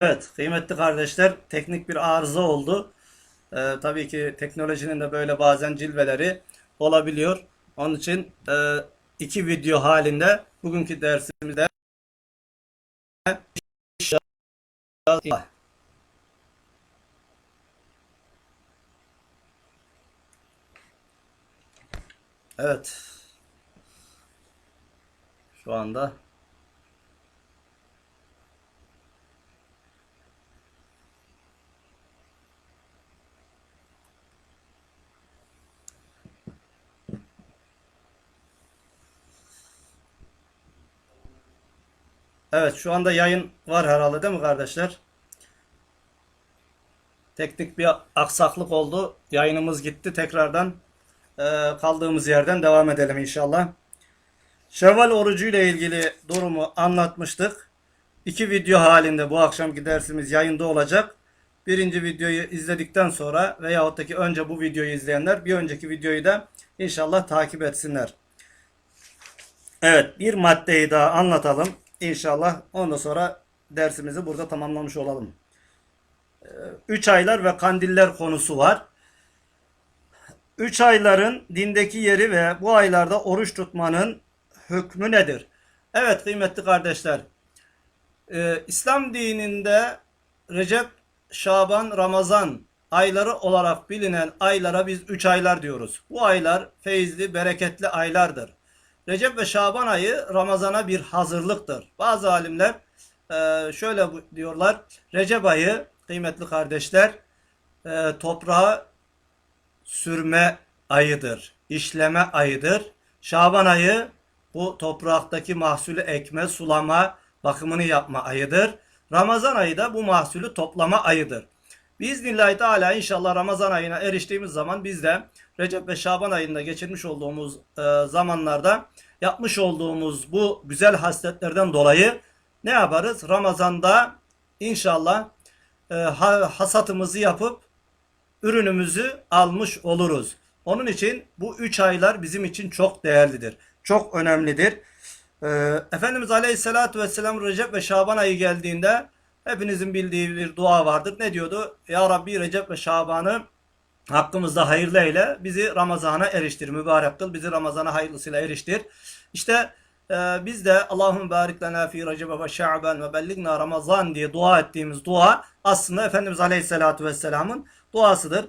Evet, kıymetli kardeşler, teknik bir arıza oldu. Ee, tabii ki teknolojinin de böyle bazen cilveleri olabiliyor. Onun için e, iki video halinde bugünkü dersimizde Evet. Şu anda Evet şu anda yayın var herhalde değil mi kardeşler? Teknik bir aksaklık oldu. Yayınımız gitti. Tekrardan e, kaldığımız yerden devam edelim inşallah. Şevval orucu ile ilgili durumu anlatmıştık. İki video halinde bu akşamki dersimiz yayında olacak. Birinci videoyu izledikten sonra veyahut da ki önce bu videoyu izleyenler bir önceki videoyu da inşallah takip etsinler. Evet bir maddeyi daha anlatalım. İnşallah ondan sonra dersimizi burada tamamlamış olalım. 3 aylar ve kandiller konusu var. 3 ayların dindeki yeri ve bu aylarda oruç tutmanın hükmü nedir? Evet kıymetli kardeşler. Ee, İslam dininde Recep, Şaban, Ramazan ayları olarak bilinen aylara biz 3 aylar diyoruz. Bu aylar feyizli, bereketli aylardır. Recep ve Şaban ayı Ramazan'a bir hazırlıktır. Bazı alimler e, şöyle diyorlar. Recep ayı kıymetli kardeşler e, toprağa sürme ayıdır. işleme ayıdır. Şaban ayı bu topraktaki mahsulü ekme, sulama, bakımını yapma ayıdır. Ramazan ayı da bu mahsulü toplama ayıdır. Biiznillahü Teala inşallah Ramazan ayına eriştiğimiz zaman biz de Recep ve Şaban ayında geçirmiş olduğumuz e, zamanlarda yapmış olduğumuz bu güzel hasletlerden dolayı ne yaparız? Ramazan'da inşallah e, ha- hasatımızı yapıp ürünümüzü almış oluruz. Onun için bu 3 aylar bizim için çok değerlidir. Çok önemlidir. Ee, Efendimiz Aleyhisselatü Vesselam Recep ve Şaban ayı geldiğinde hepinizin bildiği bir dua vardır. Ne diyordu? Ya Rabbi Recep ve Şaban'ı hakkımızda hayırlı eyle. Bizi Ramazan'a eriştir. Mübarek kıl. Bizi Ramazan'a hayırlısıyla eriştir. İşte e, biz de Allahümme barik lena fi Recep ve Şaban ve belligna Ramazan diye dua ettiğimiz dua aslında Efendimiz Aleyhisselatü Vesselam'ın duasıdır.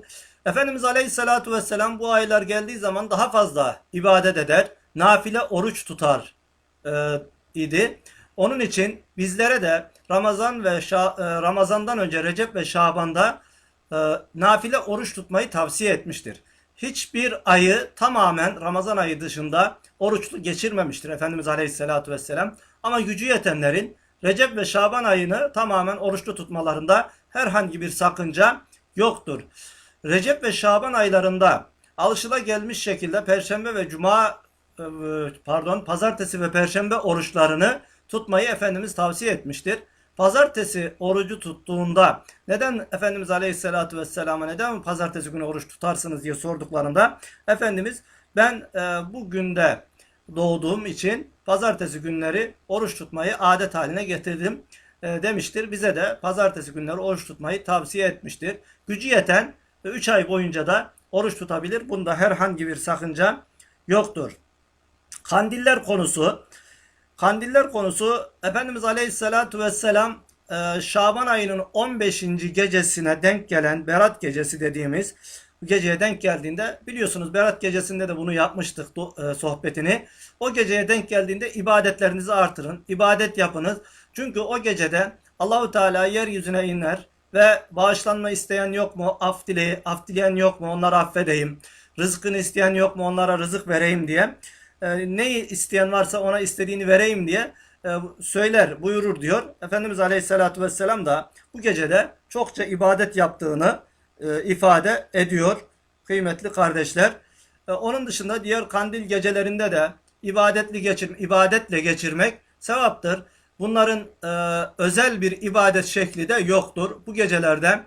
Efendimiz Aleyhisselatü Vesselam bu aylar geldiği zaman daha fazla ibadet eder. Nafile oruç tutar e, idi. Onun için bizlere de Ramazan ve Şa- e, Ramazan'dan önce Recep ve Şaban'da e, nafile oruç tutmayı tavsiye etmiştir. Hiçbir ayı tamamen Ramazan ayı dışında oruçlu geçirmemiştir Efendimiz Aleyhisselatü Vesselam. Ama gücü yetenlerin Recep ve Şaban ayını tamamen oruçlu tutmalarında herhangi bir sakınca yoktur. Recep ve Şaban aylarında alışılagelmiş şekilde Perşembe ve Cuma e, pardon pazartesi ve perşembe oruçlarını tutmayı Efendimiz tavsiye etmiştir. Pazartesi orucu tuttuğunda neden Efendimiz Aleyhisselatü Vesselam'a neden pazartesi günü oruç tutarsınız diye sorduklarında Efendimiz ben e, bu günde doğduğum için pazartesi günleri oruç tutmayı adet haline getirdim e, demiştir. Bize de pazartesi günleri oruç tutmayı tavsiye etmiştir. Gücü yeten 3 ay boyunca da oruç tutabilir. Bunda herhangi bir sakınca yoktur. Kandiller konusu. Kandiller konusu Efendimiz Aleyhisselatü Vesselam e, Şaban ayının 15. gecesine denk gelen Berat gecesi dediğimiz bu geceye denk geldiğinde biliyorsunuz Berat gecesinde de bunu yapmıştık e, sohbetini. O geceye denk geldiğinde ibadetlerinizi artırın. ibadet yapınız. Çünkü o gecede Allahu Teala yeryüzüne iner ve bağışlanma isteyen yok mu? Af, dile, af dileyen yok mu? Onları affedeyim. Rızkını isteyen yok mu? Onlara rızık vereyim diye. E, neyi isteyen varsa ona istediğini vereyim diye e, söyler, buyurur diyor. Efendimiz Aleyhisselatü Vesselam da bu gecede çokça ibadet yaptığını e, ifade ediyor kıymetli kardeşler. E, onun dışında diğer kandil gecelerinde de ibadetli geçir, ibadetle geçirmek sevaptır. Bunların e, özel bir ibadet şekli de yoktur. Bu gecelerde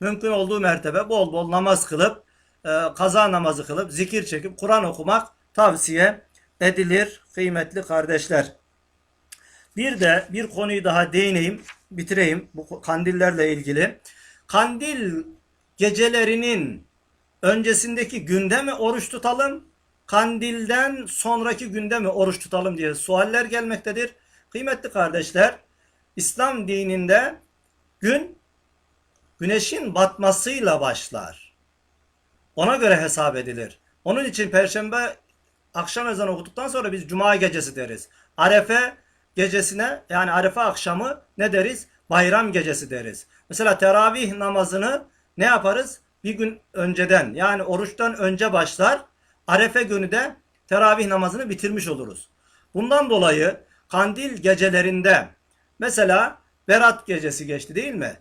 mümkün olduğu mertebe bol bol namaz kılıp e, kaza namazı kılıp zikir çekip Kur'an okumak tavsiye edilir kıymetli kardeşler. Bir de bir konuyu daha değineyim, bitireyim bu kandillerle ilgili. Kandil gecelerinin öncesindeki günde mi oruç tutalım? Kandilden sonraki günde mi oruç tutalım diye sualler gelmektedir. Kıymetli kardeşler, İslam dininde gün güneşin batmasıyla başlar. Ona göre hesap edilir. Onun için perşembe akşam ezanı okuduktan sonra biz cuma gecesi deriz. Arefe gecesine yani arefe akşamı ne deriz? Bayram gecesi deriz. Mesela teravih namazını ne yaparız? Bir gün önceden yani oruçtan önce başlar. Arefe günü de teravih namazını bitirmiş oluruz. Bundan dolayı kandil gecelerinde mesela Berat gecesi geçti değil mi?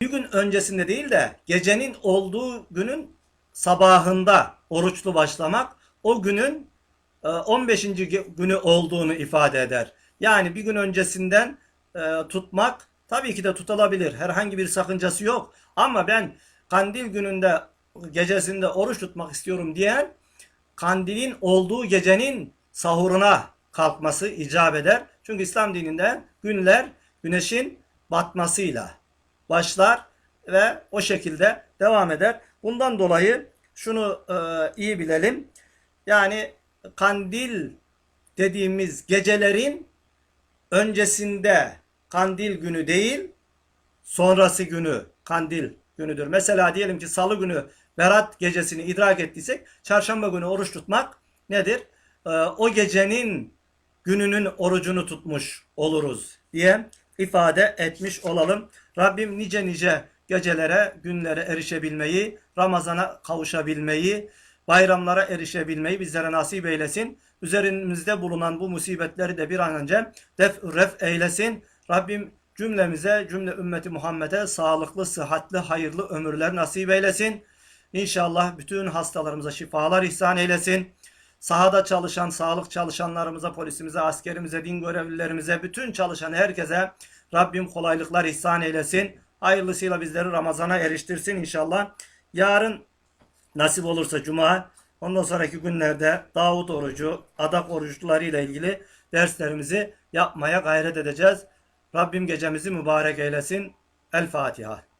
Bir gün öncesinde değil de gecenin olduğu günün sabahında oruçlu başlamak o günün 15. günü olduğunu ifade eder. Yani bir gün öncesinden e, tutmak tabii ki de tutulabilir. Herhangi bir sakıncası yok. Ama ben kandil gününde gecesinde oruç tutmak istiyorum diyen kandilin olduğu gecenin sahuruna kalkması icap eder. Çünkü İslam dininde günler güneşin batmasıyla başlar ve o şekilde devam eder. Bundan dolayı şunu e, iyi bilelim. Yani kandil dediğimiz gecelerin öncesinde kandil günü değil, sonrası günü kandil günüdür. Mesela diyelim ki salı günü Berat gecesini idrak ettiysek çarşamba günü oruç tutmak nedir? Ee, o gecenin gününün orucunu tutmuş oluruz diye ifade etmiş olalım. Rabbim nice nice gecelere, günlere erişebilmeyi, Ramazana kavuşabilmeyi, bayramlara erişebilmeyi bizlere nasip eylesin. Üzerimizde bulunan bu musibetleri de bir an önce def ref eylesin. Rabbim cümlemize, cümle ümmeti Muhammed'e sağlıklı, sıhhatli, hayırlı ömürler nasip eylesin. İnşallah bütün hastalarımıza şifalar ihsan eylesin. Sahada çalışan sağlık çalışanlarımıza, polisimize, askerimize, din görevlilerimize, bütün çalışan herkese Rabbim kolaylıklar ihsan eylesin. Hayırlısıyla bizleri Ramazan'a eriştirsin inşallah. Yarın nasip olursa Cuma, ondan sonraki günlerde Davut orucu, adak oruçları ile ilgili derslerimizi yapmaya gayret edeceğiz. Rabbim gecemizi mübarek eylesin. El Fatiha.